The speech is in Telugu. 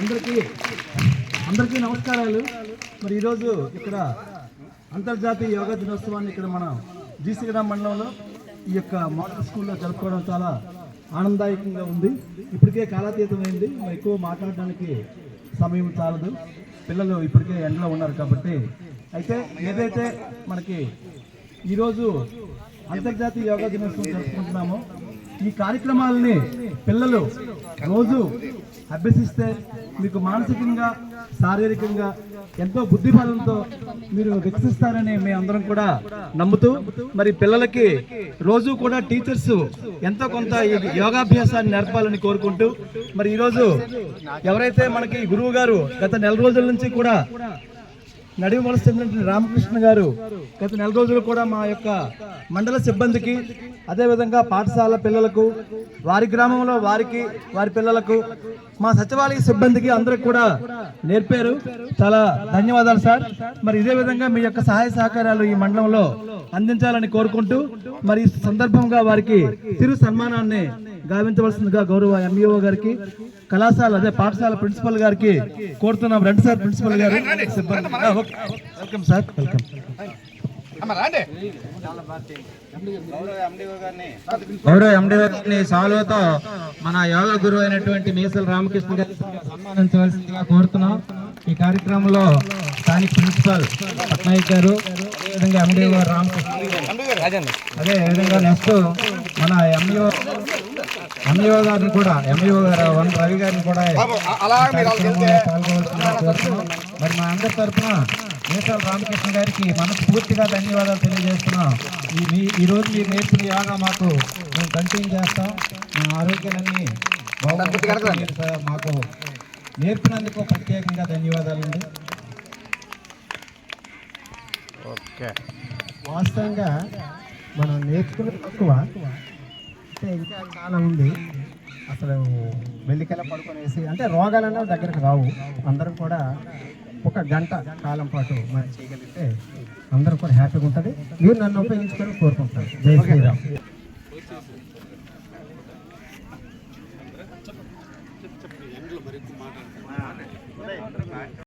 అందరికీ అందరికీ నమస్కారాలు. మరి ఈరోజు ఇక్కడ అంతర్జాతీయ యోగా దినోత్సవాన్ని ఇక్కడ మనం జీసీగ్రామ్ మండలంలో ఈ యొక్క మోడల్ స్కూల్లో జరుపుకోవడం చాలా ఆనందదాయకంగా ఉంది. ఇప్పటికే కాలాతీతమైంది. ఎక్కువ మాట్లాడడానికి సమయం చాలదు. పిల్లలు ఇప్పటికే ఎండలో ఉన్నారు కాబట్టి. అయితే ఏదైతే మనకి ఈరోజు అంతర్జాతీయ యోగా దినోత్సవం జరుపుకుంటున్నామో ఈ కార్యక్రమాలని పిల్లలు రోజు అభ్యసిస్తే మీకు మానసికంగా శారీరకంగా ఎంతో బుద్ధిబలంతో మీరు వికసిస్తారని మేము అందరం కూడా నమ్ముతూ మరి పిల్లలకి రోజు కూడా టీచర్స్ ఎంతో కొంత యోగాభ్యాసాన్ని నేర్పాలని కోరుకుంటూ మరి ఈరోజు ఎవరైతే మనకి గురువు గారు గత నెల రోజుల నుంచి కూడా నడివి మనసు చెందినటువంటి రామకృష్ణ గారు గత నెల రోజులు కూడా మా యొక్క మండల సిబ్బందికి అదేవిధంగా పాఠశాల పిల్లలకు వారి గ్రామంలో వారికి వారి పిల్లలకు మా సచివాలయ సిబ్బందికి అందరికి కూడా నేర్పారు. చాలా ధన్యవాదాలు సార్. మరి ఇదే విధంగా మీ యొక్క సహాయ సహకారాలు ఈ మండలంలో అందించాలని కోరుకుంటూ మరి ఈ సందర్భంగా వారికి తిరు సన్మానాన్ని గావించవలసిందిగా గౌరవ ఎంఈఓ గారికి కళాశాల అదే పాఠశాల ప్రిన్సిపల్ గారికి కోరుతున్నాం. రండి సార్ ప్రిన్సిపల్ గారు. Welcome sir. వెల్కమ్. గౌరవ ఎండి గారిని సాల్వతో మన యోగా గురువు అయినటువంటి మీసల రామకృష్ణ గారి సన్మానించవలసిందిగా కోరుతున్నాం. ఈ కార్యక్రమంలో స్థానిక ప్రిన్సిపల్ పట్నాయక్ గారు అదేవిధంగా ఎండి గారు రామకృష్ణ అదే విధంగా నెక్స్ట్ మన ఎంఈఓ ఎంఈఓ గారిని కూడా ఎంఈఓ గారు వన్ రవి గారిని కూడా ఈ మరి మా అందరి తరఫున మీసాల రామకృష్ణ గారికి మనస్ఫూర్తిగా ధన్యవాదాలు తెలియజేస్తున్నాం. ఈ మీ ఈ రోజు మీరు నేర్పిన యోగా మాకు మేము కంటిన్యూ చేస్తాం. మా ఆరోగ్యాలన్నీ మాకు నేర్పినందుకు ప్రత్యేకంగా ధన్యవాదాలండి. వాస్తవంగా మనం నేర్చుకునే తక్కువ. అంటే ఇంకా చాలా ఉంది. అసలు వెళ్ళికెళ్ళ పడుకునేసి అంటే రోగాలన్నా దగ్గరకు రావు. అందరం కూడా ఒక గంట కాలం పాటు మనం చేయగలిగితే అందరూ కూడా హ్యాపీగా ఉంటుంది మీరు నన్ను ఉపయోగించుకొని కోరుకుంటారు. జై శ్రీరామ్. మరి